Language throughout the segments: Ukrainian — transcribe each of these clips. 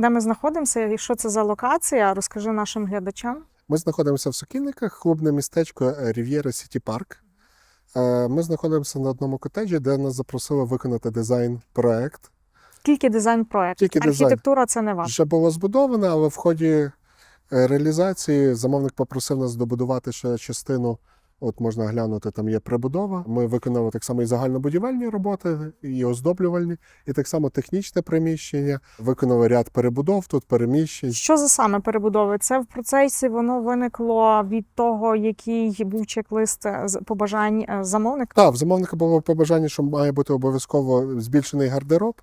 Де ми знаходимося і що це за локація? Розкажи нашим глядачам. Ми знаходимося в Сокільниках, клубне містечко Рів'єра Сіті Парк. Е, Ми знаходимося на одному котеджі, де нас запросили виконати дизайн-проект. Тільки дизайн проект. Тільки дизайн. Архітектура це не важко. Вже було збудовано, але в ході е, реалізації замовник попросив нас добудувати ще частину. От можна глянути, там є прибудова. Ми виконали так само і загальнобудівельні роботи, і оздоблювальні, і так само технічне приміщення. Виконали ряд перебудов, тут переміщень. Що за саме перебудови? Це в процесі воно виникло від того, який був чек-лист е, побажань е, замовника. Так, в замовника було побажання, що має бути обов'язково збільшений гардероб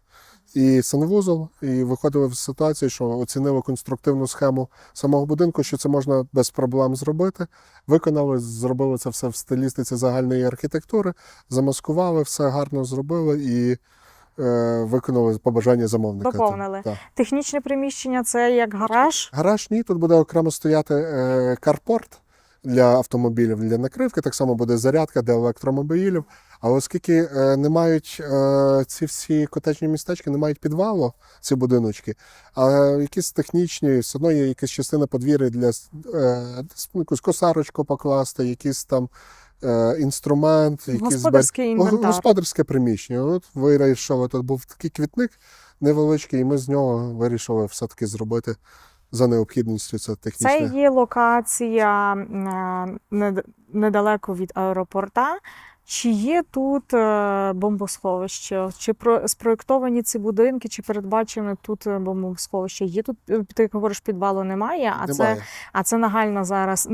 і санвузол. І виходили в ситуацію, що оцінили конструктивну схему самого будинку, що це можна без проблем зробити. Виконали, зробили це все в стилістиці загальної архітектури, замаскували, все гарно зробили і е, виконали побажання замовника. Доповнили. Так. Технічне приміщення це як гараж. Гараж ні, тут буде окремо стояти е, карпорт для автомобілів, для накривки. Так само буде зарядка для електромобілів. А оскільки е, не мають е, ці всі котечні містечки, не мають підвалу, ці будиночки, а якісь технічні, все одно є якась частина подвір'я для е, якусь косарочку покласти, якийсь там. Інструмент, збер- інвентар. господарське приміщення. От вирішили, тут був такий квітник невеличкий, і ми з нього вирішили все-таки зробити за необхідністю це Це є локація е, недалеко від аеропорта. Чи є тут е, бомбосховище? Чи спроєктовані ці будинки, чи передбачено тут е, бомбосховище? Є тут ти говориш, підвалу немає, а це а це нагально зараз.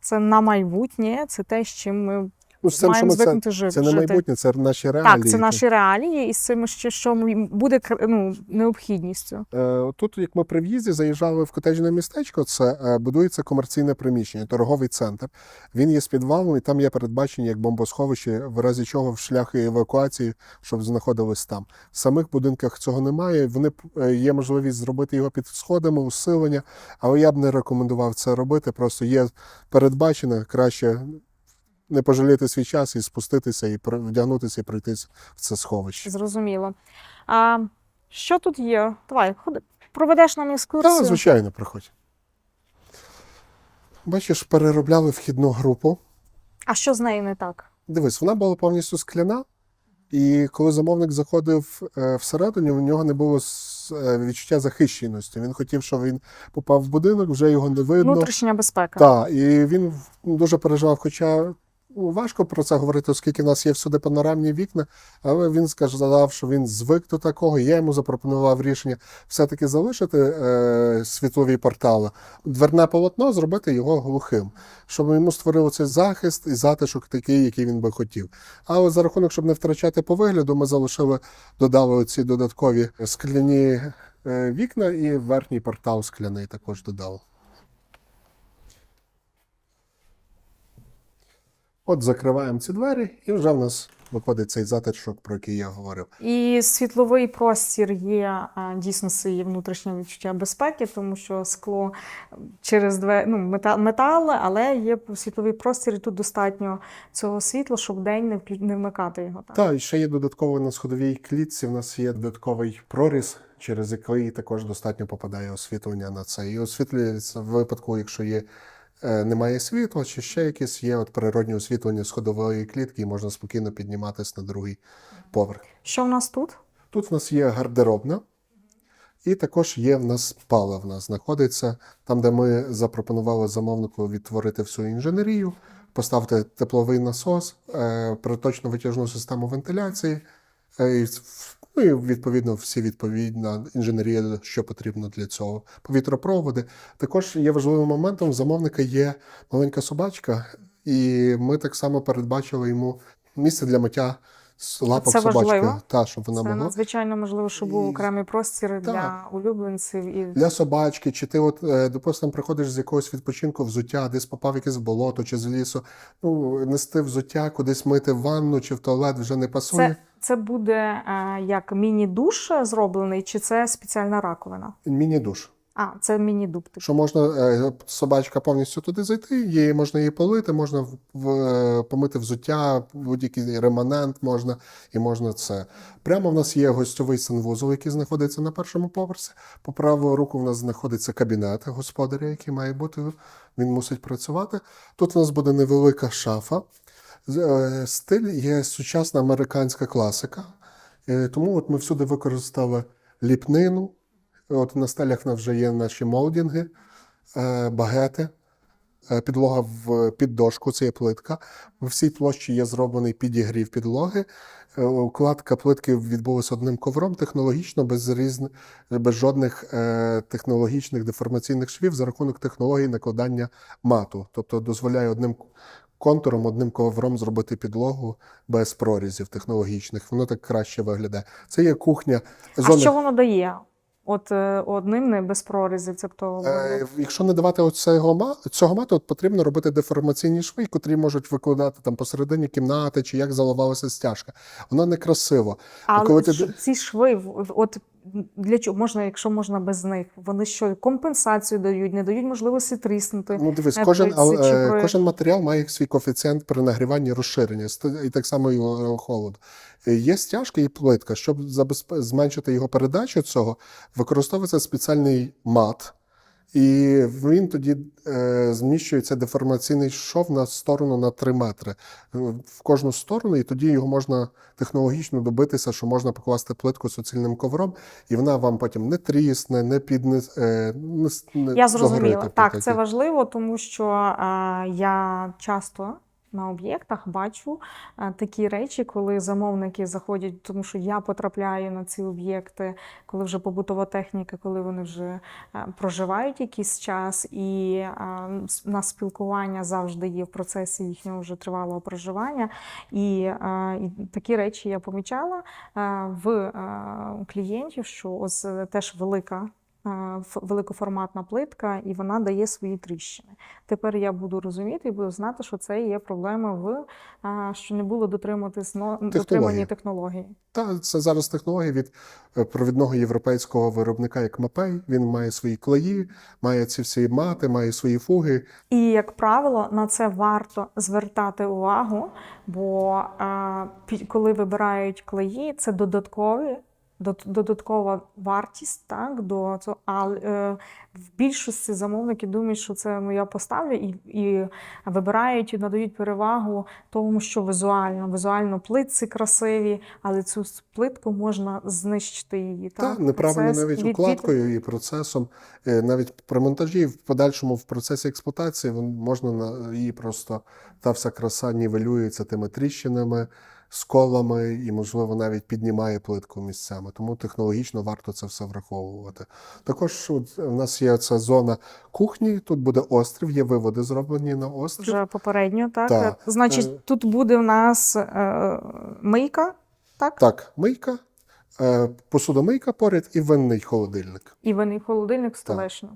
Це на майбутнє, це те, з чим ми Ну, з цим, що ми це, жити. це не жити. майбутнє, це наші реалії. Так, це наші реалії, і з цим ще що буде ну, необхідністю. Е, Тут, як ми при в'їзді заїжджали в котеджне містечко, це е, будується комерційне приміщення, торговий центр. Він є з підвалом, і там є передбачені як бомбосховище, в разі чого в шляхи евакуації, щоб знаходились там. В самих будинках цього немає. Вони е, є можливість зробити його під сходами, усилення, але я б не рекомендував це робити. Просто є передбачене краще. Не пожаліти свій час і спуститися, і вдягнутися, і пройти в це сховище. Зрозуміло. А що тут є? Давай, ходи, проведеш нам екскурсію. Так, звичайно, приходь. Бачиш, переробляли вхідну групу. А що з нею не так? Дивись, вона була повністю скляна, і коли замовник заходив е, всередині, у нього не було е, відчуття захищеності. Він хотів, щоб він попав в будинок, вже його не видно. Внутрішня безпека. Так, і він дуже переживав, хоча ну, важко про це говорити, оскільки в нас є всюди панорамні вікна, але він сказав, що він звик до такого. Я йому запропонував рішення все-таки залишити е, світлові портали, дверне полотно зробити його глухим, щоб йому створило цей захист і затишок такий, який він би хотів. Але за рахунок, щоб не втрачати по вигляду, ми залишили, додали ці додаткові скляні е, вікна і верхній портал скляний також додали. От закриваємо ці двері, і вже в нас виходить цей затишок, про який я говорив. І світловий простір є дійсно це є внутрішнє відчуття безпеки, тому що скло через двері, ну, метал, метал, але є світловий простір, і тут достатньо цього світла, щоб вдень не, вклю- не вмикати його. Так. Так, і ще є додатково на сходовій клітці. У нас є додатковий проріз, через який також достатньо попадає освітлення на це. І освітлюється в випадку, якщо є. Е, Немає світла, чи ще якесь є от природнє освітлення сходової клітки, і можна спокійно підніматися на другий поверх. Що в нас тут? Тут в нас є гардеробна, і також є в нас паливна. Знаходиться там, де ми запропонували замовнику відтворити всю інженерію, поставити тепловий насос, е, приточну витяжну систему вентиляції, ну і відповідно всі відповідна інженерія, що потрібно для цього. Повітропроводи. Також є важливим моментом. У замовника є маленька собачка, і ми так само передбачили йому місце для миття лапок Це собачки. важливо? Та, щоб вона Це могла. надзвичайно можливо, щоб був І- окремий простір для улюбленців і Для собачки, чи ти, от, е, допустимо, приходиш з якогось відпочинку взуття, десь попав якесь болото чи з лісу. Ну, нести взуття, кудись мити в ванну чи в туалет вже не пасує. це, це буде е, як міні-душ зроблений, чи це спеціальна раковина? Міні-душ. А, це міні-дуб. Що можна е, собачка повністю туди зайти, її можна її полити, можна в, в, е, помити взуття, будь-який реманент можна, і можна це. Прямо в нас є гостьовий санвузол, який знаходиться на першому поверсі. По праву руку в нас знаходиться кабінет господаря, який має бути. Він мусить працювати. Тут у нас буде невелика шафа. Е, Стиль є сучасна американська класика. Е, Тому от ми всюди використали ліпнину. От на стелях в нас вже є наші молдінги, е, багети, підлога в піддошку, це є плитка. В всій площі є зроблений підігрів підлоги. Укладка плитки відбулася одним ковром, технологічно, без, різн... без жодних технологічних деформаційних швів за рахунок технології накладання мату. Тобто дозволяє одним контуром, одним ковром зробити підлогу без прорізів технологічних. Воно так краще виглядає. Це є кухня. А що воно дає? От е, одним не без прорізів, тобто Е, Якщо не давати оцього цього мату, от потрібно робити деформаційні шви, котрі можуть викладати там посередині кімнати, чи як заливалася стяжка. Воно некрасиво. Але коли ти ці шви, от для чого можна, якщо можна без них, вони що компенсацію дають, не дають можливості тріснути. Ну, дивись, Е, кожен, а, чи е, кожен матеріал має свій коефіцієнт при нагріванні розширення, і так само і е, холод. Є стяжка і плитка. Щоб зменшити його передачу цього, використовується спеціальний мат. І він тоді е, зміщується деформаційний шов на сторону на 3 метри в кожну сторону, і тоді його можна технологічно добитися, що можна покласти плитку суцільним ковром, і вона вам потім не трісне, не підне. Е, не, не Я зрозуміла. Так, це важливо, тому що е, я часто на об'єктах бачу е, такі речі, коли замовники заходять, тому що я потрапляю на ці об'єкти, коли вже побутова техніка, коли вони вже е, проживають якийсь час, і е, на спілкування завжди є в процесі їхнього вже тривалого проживання. І, і такі речі я помічала в клієнтів, що ось теж велика великоформатна плитка, і вона дає свої тріщини. Тепер я буду розуміти і буду знати, що це є проблема в що не було дотриматись но- дотримані технології. Та це зараз технологія від е, провідного європейського виробника, як Мапей. Він має свої клеї, має ці всі мати, має свої фуги. І, як правило, на це варто звертати увагу, бо коли вибирають клеї, це додаткові. Дод- Додаткова вартість, так, до цього. А е, в більшості замовники думають, що це ну, я поставлю і, і вибирають і надають перевагу тому, що візуально, візуально плитці красиві, але цю плитку можна знищити її. Та Так, неправильно Процес навіть від- від- укладкою і процесом. Е, Навіть при монтажі, в подальшому в процесі експлуатації можна на її просто та вся краса нівелюється тими тріщинами, сколами і, можливо, навіть піднімає плитку місцями. Тому технологічно варто це все враховувати. Також от в нас є ця зона кухні. Тут буде острів, є виводи зроблені на острів. Вже попередньо, так? Так. Значить, Е. тут буде в нас е, мийка, так? Так, мийка, е, посудомийка поряд і винний холодильник. І винний холодильник столешня.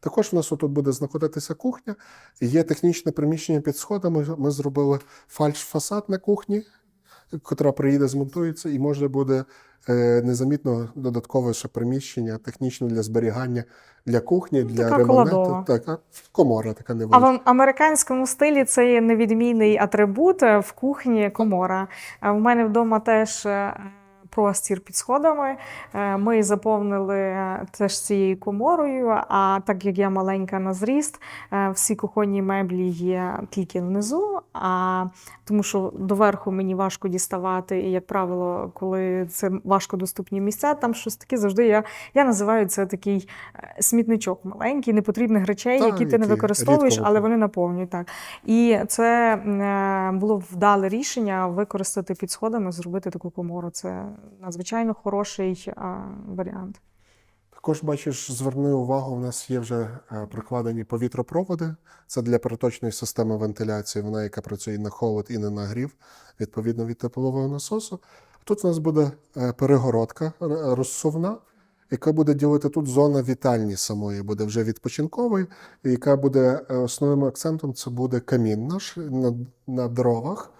Також в нас тут буде знаходитися кухня. Є технічне приміщення під сходами. Ми зробили фальш-фасад на кухні, котра приїде, змонтується, і може буде е, незамітно додаткове ще приміщення технічне для зберігання для кухні, для така ремонту. кладова. Так, комора така А невелика. в американському стилі це є невідмінний атрибут е, в кухні комора. А в мене вдома теж е, простір під сходами. Е, Ми заповнили е, теж цією коморою. А так як я маленька на зріст, е, всі кухонні меблі є тільки внизу. А тому що доверху мені важко діставати, і, як правило, коли це важкодоступні місця, там щось таке завжди я, я називаю це такий смітничок маленький, непотрібних речей, Та, які ти не використовуєш, але вони наповнюють так. І це було вдале рішення використати під сходами, зробити таку комору. Це надзвичайно хороший е, варіант. Також бачиш, зверни увагу, у нас є вже е, прикладені повітропроводи. Це для переточної системи вентиляції, вона яка працює і на холод, і на нагрів, відповідно від теплового насосу. Тут у нас буде е, перегородка розсувна, яка буде ділити тут зона вітальні самої, буде вже відпочинкової, яка буде основним акцентом це буде камін наш на, на дровах.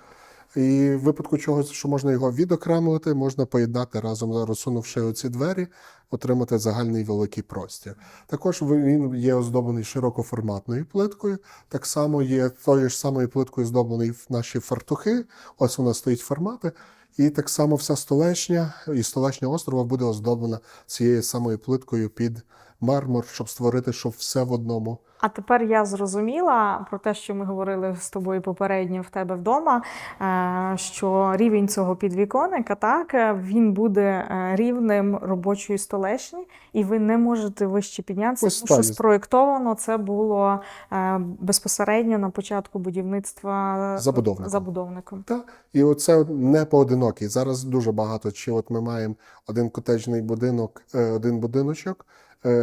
І в випадку чогось, що можна його відокремити, можна поєднати разом, розсунувши оці двері, отримати загальний великий простір. Також він є оздоблений широкоформатною плиткою. Так само є тою ж самою плиткою здоблений в наші фартухи. Ось вона стоїть формати. І так само вся столешня і столешня острова буде оздоблена цією самою плиткою під мармур, щоб створити, щоб все в одному. А тепер я зрозуміла про те, що ми говорили з тобою попередньо в тебе вдома, е, що рівень цього підвіконника, так, е, він буде е, рівнем робочої столешні, і ви не можете вище піднятися, Ось тому що спроєктовано це було безпосередньо на початку будівництва Забудовником. забудовником. Та, і оце не поодинокий. Зараз дуже багато. Чи от ми маємо один котеджний будинок, один будиночок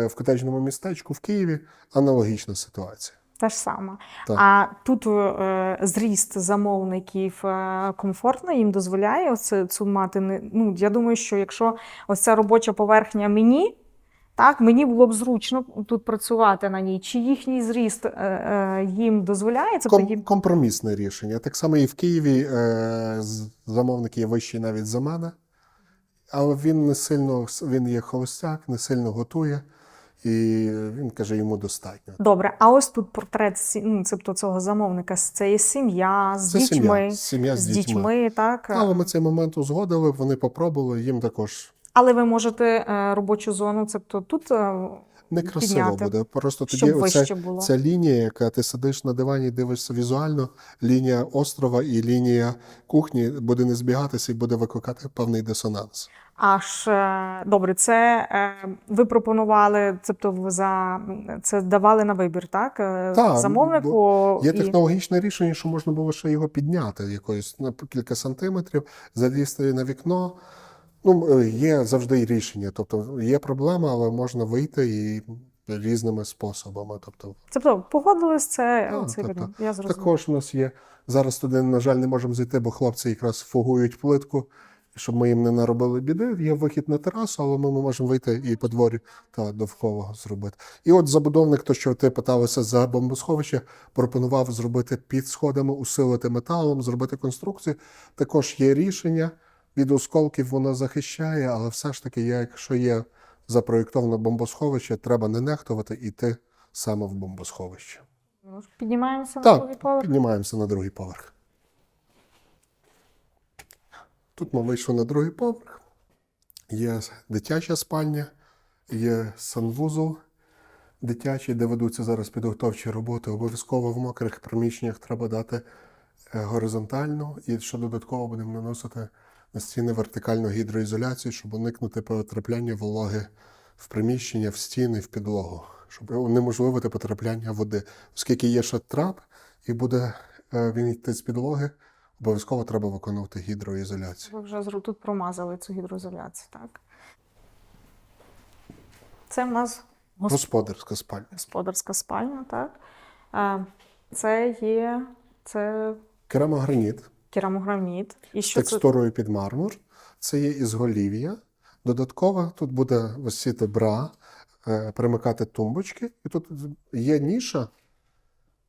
в котеджному містечку в Києві. Аналогічна ситуація. Те ж саме. Так. А тут е, зріст замовників е, комфортно їм дозволяє оце, цю мати. не- Ну, я думаю, що якщо ось ця робоча поверхня мені, так, мені було б зручно тут працювати на ній. Чи їхній зріст е, е, їм дозволяє? Це Ком- компромісне рішення. Так само і в Києві е, замовник є вищий навіть за мене, але він не сильно він є холостяк, не сильно готує, і він каже, йому достатньо. Добре, а ось тут портрет ну, цебто цього замовника. Це є сім'я з Це дітьми. сім'я, сім'я з, З дітьми. дітьми, так. Але ми цей момент узгодили, вони попробували, їм також Але ви можете е, робочу зону, цебто тут е, некрасиво Підняти, буде. Просто тоді оце, ця лінія, яка ти сидиш на дивані дивишся візуально, лінія острова і лінія кухні буде не збігатися і буде викликати певний дисонанс. Аж е, добре, це е, ви пропонували, тобто ви за це давали на вибір, так? Е, Так, Замовнику Є і технологічне рішення, що можна було ще його підняти якоюсь на кілька сантиметрів, залізти на вікно. Ну, е, є завжди рішення. Тобто є проблема, але можна вийти і різними способами. Тобто, тобто погодились це, цей так, варіант. Я зрозуміла. також у нас є зараз туди, на жаль, не можемо зайти, бо хлопці якраз фугують плитку, щоб ми їм не наробили біди. Є вихід на терасу, але ми можемо вийти і по дворі та довкола зробити. І от забудовник, то що ти питалася за бомбосховище, пропонував зробити під сходами, усилити металом, зробити конструкцію. Також є рішення. Від осколків воно захищає, але все ж таки, якщо є запроєктоване бомбосховище, треба не нехтувати і йти саме в бомбосховище. Ну, Піднімаємося на Так, другий поверх. піднімаємося на другий поверх. Тут ми вийшли на другий поверх. Є дитяча спальня, є санвузол дитячий, де ведуться зараз підготовчі роботи. Обов'язково в мокрих приміщеннях треба дати е, горизонтальну і ще додатково будемо наносити на стіни вертикальну гідроізоляцію, щоб уникнути потрапляння вологи в приміщення, в стіни, в підлогу, щоб унеможливити потрапляння води. Оскільки є ще трап, і буде е, він йти з підлоги, обов'язково треба виконувати гідроізоляцію. Ви вже тут промазали цю гідроізоляцію, так? Це в нас гос- Господарська спальня. господарська спальня, так? Е, Це є це Керамограніт керамограніт. І що Текстурою це? під мармур. Це є ізголів'я. Додатково тут буде висіти бра, е, перемикати тумбочки. І тут є ніша,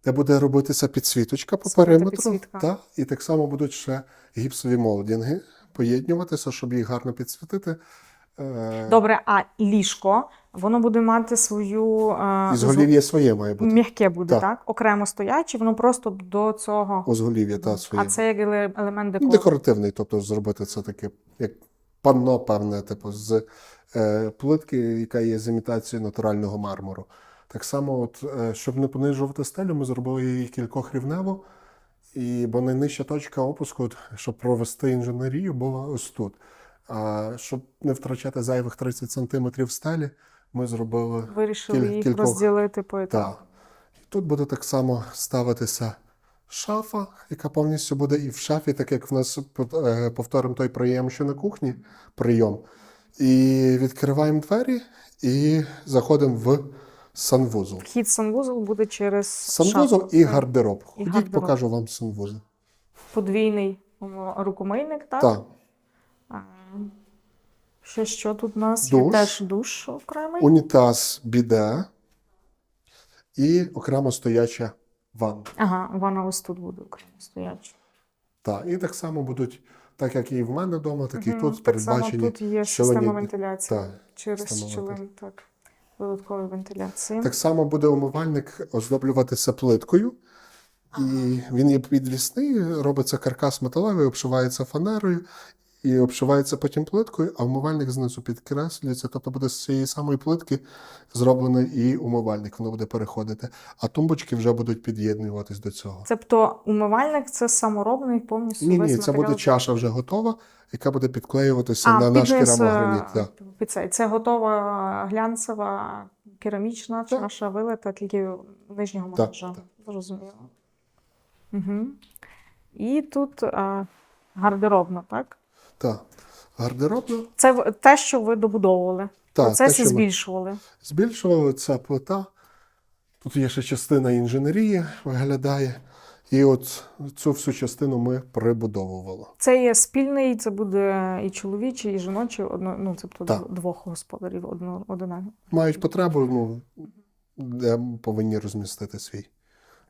де буде робитися підсвіточка по Світа периметру. підсвітка. Та, і так само будуть ще гіпсові молдінги поєднюватися, щоб їх гарно підсвітити. Е, Добре, а ліжко, воно буде мати свою е, Ізголів'я своє має бути. м'яке буде, Так. так. Окремо стояче, воно просто до цього. Озголів'я та своє. А це як еле- елемент Ну, декору. Декоративний, тобто зробити це таке, як панно, певне, типу, з е, плитки, яка є з імітацією натурального мармуру. Так само, от, е, щоб не понижувати стелю, ми зробили її кількох рівнево, і, бо найнижча точка опуску, от, щоб провести інженерію, була ось тут. А щоб не втрачати зайвих 30 сантиметрів стелі, ми зробили Вирішили кіль- їх кількох- розділити по етапу. так. Тут буде так само ставитися шафа, яка повністю буде і в шафі, так як в нас е, повторимо той прийом, що на кухні, прийом. І відкриваємо двері і заходимо в санвузол. Вхід санвузол буде через Санвузол шафу. і гардероб. І Ходіть, гардероб. покажу вам санвузол. Подвійний рукомийник, так? Так. Ще що тут у нас є? Теж душ окремий. Унітаз біде і окремо стояча ванна. Ага, вона ось тут буде окремо стояча. Так, і так само будуть, так як і в мене вдома, так і Мгм. тут так само передбачені. тут є щілинні- система вентиляції Так, через щілин, так. Додаткової вентиляції. Так само буде умивальник оздоблюватися плиткою. І він є підвісний, робиться каркас металевий, обшивається фанерою і обшивається потім плиткою, а умивальник знизу підкреслюється. Тобто буде з цієї самої плитки зроблений і умивальник, воно буде переходити. А тумбочки вже будуть під'єднуватись до цього. Тобто умивальник це саморобний повністю Ні, ні, це буде чаша вже готова, яка буде підклеюватися А, на наш керамограніт. е, Так. під цей. Це готова глянцева керамічна Так. чаша вилита тільки нижнього монтажа. Зрозуміло. Угу. І тут а, гардеробна, так? Так. Гардеробна. Це те, що ви добудовували. Так, Процеси те, збільшували. Збільшували ця плита. Тут є ще частина інженерії, виглядає. І от цю всю частину ми прибудовували. Це є спільний, це буде і чоловічий, і жіночий, одно, ну, тобто Так. двох господарів одно, одинаково. Мають потребу, ну, де повинні розмістити свій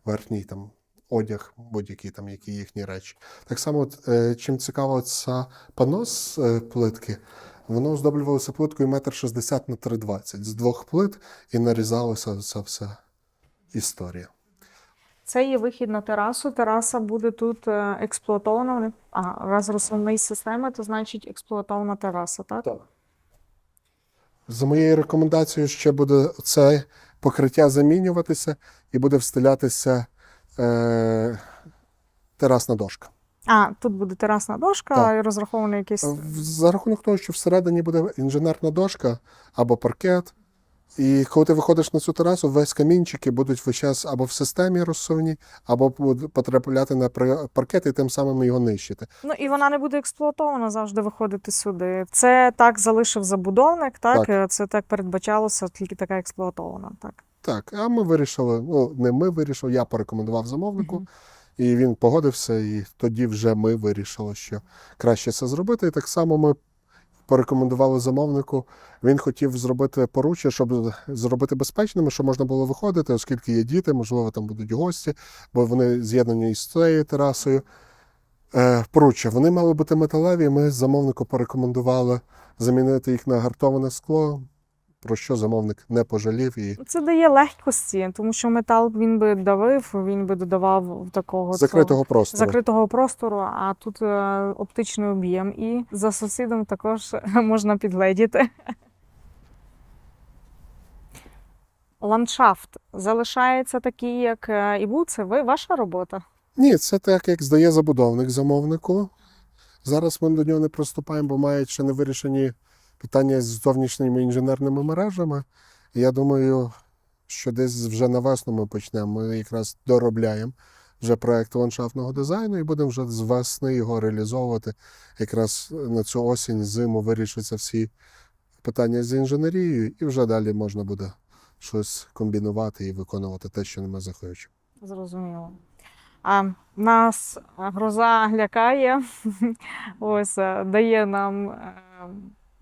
верхній там одяг, будь-які там які їхні речі. Так само, от, е, чим цікаво, ця панос е, плитки, воно оздоблювалося плиткою 1,60 на 3,20 з двох плит і нарізалася ця вся історія. Це є вихід на терасу. Тераса буде тут е, експлуатована. А, раз розсувний системи, то значить експлуатована тераса, так? Так. За моєю рекомендацією, ще буде це покриття замінюватися і буде встилятися е, терасна дошка. А, тут буде терасна дошка, Так. і розрахований якийсь. За рахунок того, що всередині буде інженерна дошка або паркет. І коли ти виходиш на цю терасу, весь камінчики будуть весь час або в системі розсувні, або потрапляти на паркет і тим самим його нищити. Ну і вона не буде експлуатована завжди виходити сюди. Це так залишив забудовник, так? Так. Е, Це так передбачалося, тільки така експлуатована. Так. Так, а ми вирішили, ну не ми вирішили, я порекомендував замовнику, Мгм. і він погодився, і тоді вже ми вирішили, що краще це зробити. І так само ми порекомендували замовнику. Він хотів зробити поруччя, щоб зробити безпечними, щоб можна було виходити, оскільки є діти, можливо, там будуть гості, бо вони з'єднані із цією терасою. Е, поруччя. Вони мали бути металеві. Ми замовнику порекомендували замінити їх на гартоване скло, про що замовник не пожалів і Це дає легкості, тому що метал він би давив, він би додавав такого цього- закритого простору. закритого простору, а тут е, оптичний об'єм, і за сусідом також можна підгледіти. Ландшафт залишається такий, як е, і був. Це ви ваша робота. Ні, це так, як здає забудовник замовнику. Зараз ми до нього не приступаємо, бо мають ще не вирішені питання з зовнішніми інженерними мережами. Я думаю, що десь вже на весну ми почнемо. Ми якраз доробляємо вже проект ландшафтного дизайну і будемо вже з весни його реалізовувати. Якраз на цю осінь, зиму вирішаться всі питання з інженерією, і вже далі можна буде щось комбінувати і виконувати те, що ми захочемо. Зрозуміло. А нас гроза лякає, ось е, дає нам е,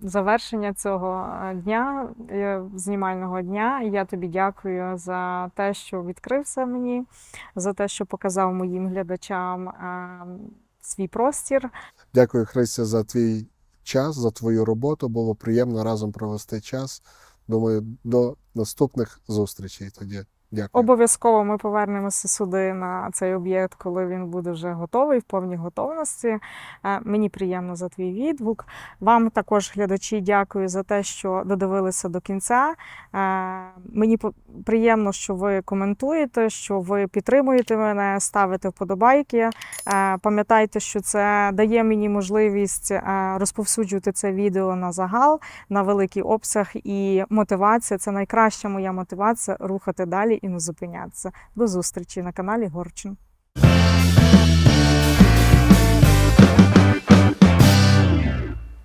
завершення цього е, дня, е, знімального дня. Я тобі дякую за те, що відкрився мені, за те, що показав моїм глядачам е, свій простір. Дякую, Христя, за твій час, за твою роботу. Було приємно разом провести час. Думаю, до наступних зустрічей тоді. Дякую. Обов'язково ми повернемося сюди на цей об'єкт, коли він буде вже готовий, в повній готовності. Е, Мені приємно за твій відгук. Вам також, глядачі, дякую за те, що додивилися до кінця. Е, Мені приємно, що ви коментуєте, що ви підтримуєте мене, ставите вподобайки. Е, Пам'ятайте, що це дає мені можливість розповсюджувати це відео на загал, на великий обсяг і мотивація це найкраща моя мотивація рухати далі і не зупинятися. До зустрічі на каналі Горчин.